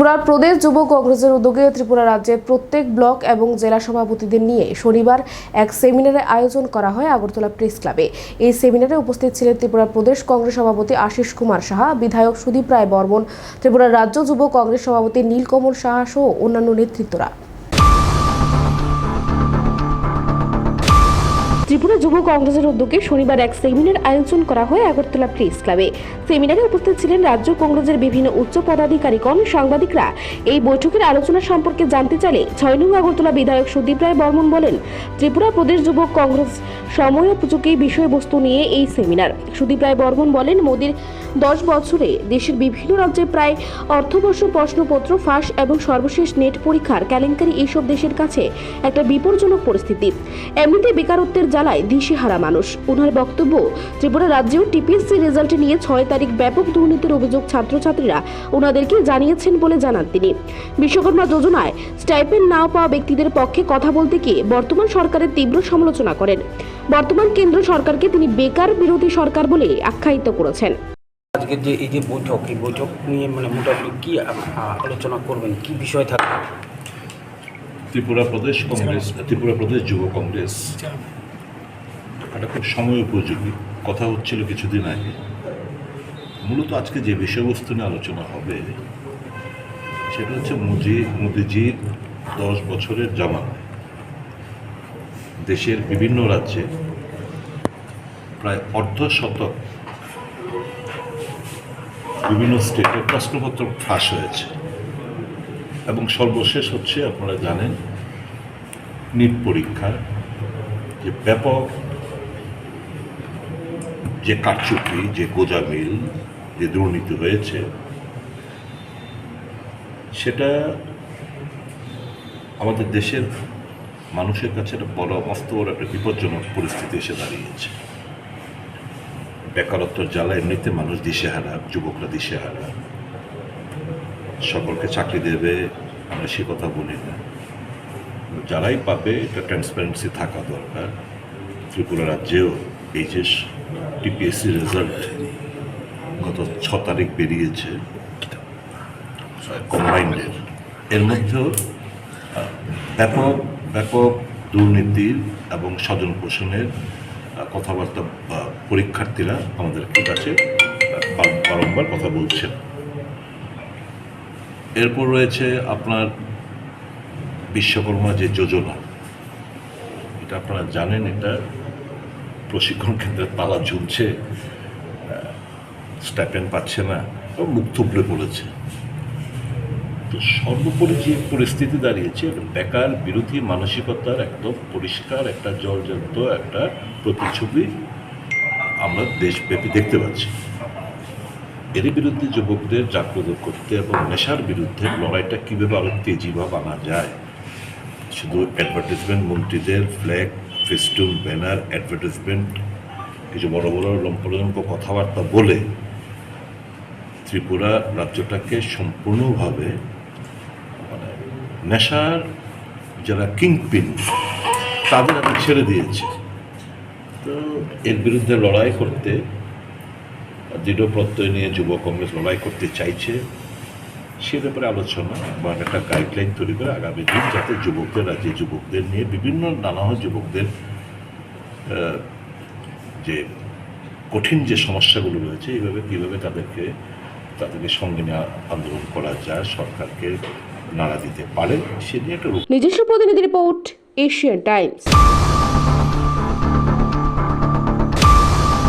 ত্রিপুরার প্রদেশ যুব কংগ্রেসের উদ্যোগে ত্রিপুরা রাজ্যের প্রত্যেক ব্লক এবং জেলা সভাপতিদের নিয়ে শনিবার এক সেমিনারের আয়োজন করা হয় আগরতলা প্রেস ক্লাবে। এই সেমিনারে উপস্থিত ছিলেন ত্রিপুরা প্রদেশ কংগ্রেস সভাপতি আশিস কুমার সাহা, বিধায়ক সুদীপ রায় বর্মন, ত্রিপুরা রাজ্য যুব কংগ্রেস সভাপতি নীলকমল সাহা সহ অন্যান্য নেতৃত্বরা। ত্রিপুরা যুব কংগ্রেসের উদ্যোগে শনিবার এক সেমিনার আয়োজন করা হয় আগরতলা প্রেস ক্লাবে। সেমিনারে উপস্থিত ছিলেন রাজ্য কংগ্রেসের বিভিন্ন উচ্চ পদাধিকারীগণ, সাংবাদিকরা। এই বৈঠকের আলোচনা সম্পর্কে জানতে চাইলে ছয় নং আগরতলা বিধায়ক সুদীপ রায় বর্মন বলেন, ত্রিপুরা প্রদেশ যুব কংগ্রেস সময় উপযোগী বিষয়বস্তু নিয়ে এই সেমিনার। সুদীপ রায় বর্মন বলেন, মোদীর দশ বছরে দেশের বিভিন্ন রাজ্যে প্রায় অর্থবর্ষ প্রশ্নপত্র, ফাঁস এবং সর্বশেষ নেট পরীক্ষার কেলেঙ্কারি এইসব দেশের কাছে একটা বিপজ্জনক পরিস্থিতি। এমনিতে বেকারত্বের জ্বালায় দিশেহারা মানুষ। ওনার বক্তব্য ত্রিপুরা রাজ্যেও টিপিএসসি রেজাল্ট নিয়ে ছয় তারিখ ব্যাপক দুর্নীতির অভিযোগ ছাত্রছাত্রীরা। ওনাদেরকে জানিয়েছেন বলে জানান তিনি। বিশ্বকর্মা যোজনায় স্টাইপেন্ড না পাওয়া ব্যক্তিদের পক্ষে কথা বলতে গিয়ে বর্তমান সরকারের তীব্র সমালোচনা করেন। বর্তমান কেন্দ্র সরকারকে তিনি বেকার বিরোধী সরকার বলে আখ্যায়িত করেছেন। আজকে যে এই যে বৈঠক এই বৈঠক নিয়ে মানে মোটামুটি কি আলোচনা করবেন? কি বিষয় থাকবে? ত্রিপুরা প্রদেশ কংগ্রেস ত্রিপুরা প্রদেশ যুব কংগ্রেস। একটা খুব সময় উপযোগী। কথা হচ্ছিল কিছুদিন আগে। মূলত আজকে যে বিষয়বস্তু নিয়ে আলোচনা হবে, সেটা হচ্ছে মোদি, মোদিজির দশ বছরের জামানায় দেশের বিভিন্ন রাজ্যে প্রায় অর্ধ শতক বিভিন্ন স্টেটে প্রশ্নপত্র ফাঁস হয়েছে। এবং সর্বশেষ হচ্ছে, আপনারা জানেন, নিট পরীক্ষার যে ব্যাপক যে কারচুপি, যে গোজামিল, যে দুর্নীতি হয়েছে, সেটা আমাদের দেশের মানুষের কাছে একটা বড় বড় একটা বিপজ্জনক পরিস্থিতি এসে দাঁড়িয়েছে। বেকারত্বের জ্বালা এমনিতে মানুষ দিশেহারা, যুবকরা দিশেহারা। সকলকে চাকরি দেবে, আমরা সে কথা বলি না। যারাই পাবে এটা ট্রান্সপারেন্সি থাকা দরকার। ত্রিপুরা রাজ্যেও, এই যে টিপিএসসি রেজাল্ট গত ছ তারিখ বেরিয়েছে কম্বাইন্ডের এর মধ্যেও ব্যাপক ব্যাপক দুর্নীতির এবং স্বজন পোষণের কথাবার্তা পরীক্ষার্থীরা আমাদের কাছে বারংবার কথা বলছেন। এরপর রয়েছে আপনার বিশ্বকর্মা যে যোজনা। এটা আপনারা জানেন, এটা প্রশিক্ষণ কেন্দ্রে তালা ঝুলছে স্টাইপেন্ড পাচ্ছে না মুখ থুবড়ে পড়েছে। তো সর্বোপরি যে পরিস্থিতি দাঁড়িয়েছে বেকার, বিরোধী, মানসিকতার একদম পরিষ্কার, একটা জলজন্ত একটা প্রতিচ্ছবি আমরা দেশব্যাপী দেখতে পাচ্ছি। এর বিরুদ্ধে যুবকদের জাগ্রত করতে এবং নেশার বিরুদ্ধে লড়াইটা কীভাবে আরও তেজি বা বানা যায়, শুধু অ্যাডভার্টাইজমেন্ট মন্ত্রীদের ফ্ল্যাগ ফেস্টুন ব্যানার অ্যাডভার্টাইজমেন্ট কিছু বড় বড় লম্পলম্প কথাবার্তা বলে ত্রিপুরা রাজ্যটাকে সম্পূর্ণভাবে মানে নেশার যারা কিংপিন, তাদের হাতে ছেড়ে দিয়েছে। তো এর বিরুদ্ধে লড়াই করতে দৃঢ় প্রত্যয় নিয়ে যুব কংগ্রেস লড়াই করতে চাইছে সে ব্যাপারে আলোচনা বা একটা গাইডলাইন তৈরি করে আগামী দিন যাতে যুবকদের রাজ্যে যুবকদের নিয়ে বিভিন্ন নানা যুবকদের যে কঠিন যে সমস্যাগুলো রয়েছে, এইভাবে কীভাবে তাদেরকে তাদেরকে সঙ্গে নিয়ে আন্দোলন করা যায়, সরকারকে নাড়া দিতে পারে, সে নিয়ে একটা নিজস্ব প্রতিনিধি রিপোর্ট, এশিয়ান টাইমস।